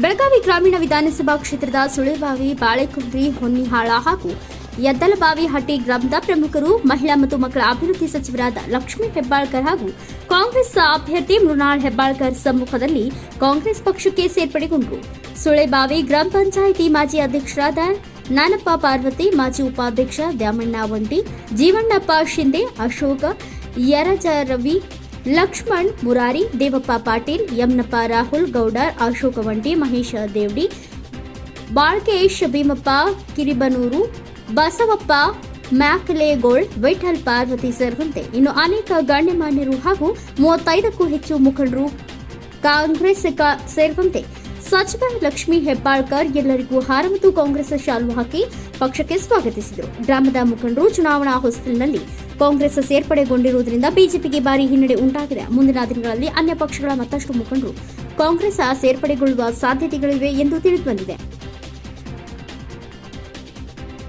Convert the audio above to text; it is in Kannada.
ಬೆಳಗಾವಿ ಗ್ರಾಮೀಣ ವಿಧಾನಸಭಾ ಕ್ಷೇತ್ರದ ಸುಳೆಬಾವಿ, ಬಾಳೆಕುಂದ್ರಿ, ಹೊನ್ನಿಹಾಳ ಹಾಗೂ ಯದ್ದಲಬಾವಿ ಹಟ್ಟಿ ಗ್ರಾಮದ ಪ್ರಮುಖರು, ಮಹಿಳಾ ಮತ್ತು ಮಕ್ಕಳ ಅಭಿವೃದ್ಧಿ ಸಚಿವರಾದ ಲಕ್ಷ್ಮೀ ಹೆಬ್ಬಾಳ್ಕರ್ ಹಾಗೂ ಕಾಂಗ್ರೆಸ್ ಅಭ್ಯರ್ಥಿ ಮೃಣಾಲ್ ಹೆಬ್ಬಾಳ್ಕರ್ ಸಮ್ಮುಖದಲ್ಲಿ ಕಾಂಗ್ರೆಸ್ ಪಕ್ಷಕ್ಕೆ ಸೇರ್ಪಡೆಗೊಂಡರು ಸುಳೆಬಾವಿ ಗ್ರಾಮ ಪಂಚಾಯಿತಿ ಮಾಜಿ ಅಧ್ಯಕ್ಷರಾದ ನಾನಪ್ಪ ಪಾರ್ವತಿ, ಮಾಜಿ ಉಪಾಧ್ಯಕ್ಷ ದ್ಯಾಮಣ್ಣ ವಂಟಿ ಜೀವಣ್ಣಪ್ಪ ಶಿಂದೆ ಅಶೋಕ ಯರಜ ರವಿ ಲಕ್ಷ್ಮಣ್, ಮುರಾರಿ, ದೇವಪ್ಪ ಪಾಟೀಲ್, ಯಮ್ನಪ್ಪ ರಾಹುಲ್, ಗೌಡರ್, ಅಶೋಕ ವಂಟಿ ಮಹೇಶ ದೇವ್ಡಿ ಬಾಳ್ಕೇಶ್ ಭೀಮಪ್ಪ, ಕಿರಿಬನೂರು, ಬಸವಪ್ಪ, ಮ್ಯಾಕ್ಲೇಗೋಳ್, ವಿಠಲ್ ಪಾರ್ವತಿ ಸೇರಿದಂತೆ ಇನ್ನು ಅನೇಕ ಗಣ್ಯಮಾನ್ಯರು ಹಾಗೂ ಮೂವತ್ತೈದಕ್ಕೂ ಹೆಚ್ಚು ಮುಖಂಡರು ಕಾಂಗ್ರೆಸ್ ಸೇರಿದಂತೆ ಸಚಿವ ಲಕ್ಷ್ಮೀ ಹೆಬ್ಬಾಳ್ಕರ್ ಎಲ್ಲರಿಗೂ ಹಾರ ಮತ್ತು ಕಾಂಗ್ರೆಸ್ ಶಾಲು ಹಾಕಿ ಪಕ್ಷಕ್ಕೆ ಸ್ವಾಗತಿಸಿದರು. ಗ್ರಾಮದ ಮುಖಂಡರು ಚುನಾವಣಾ ಹೊಸ್ತಿಲಿನಲ್ಲಿ ಕಾಂಗ್ರೆಸ್ ಸೇರ್ಪಡೆಗೊಂಡಿರುವುದರಿಂದ ಬಿಜೆಪಿಗೆ ಭಾರಿ ಹಿನ್ನಡೆ ಉಂಟಾಗಿದೆ. ಮುಂದಿನ ದಿನಗಳಲ್ಲಿ ಅನ್ಯ ಪಕ್ಷಗಳ ಮತ್ತಷ್ಟು ಮುಖಂಡರು ಕಾಂಗ್ರೆಸ್ ಸೇರ್ಪಡೆಗೊಳ್ಳುವ ಸಾಧ್ಯತೆಗಳಿವೆ ಎಂದು ತಿಳಿದುಬಂದಿದೆ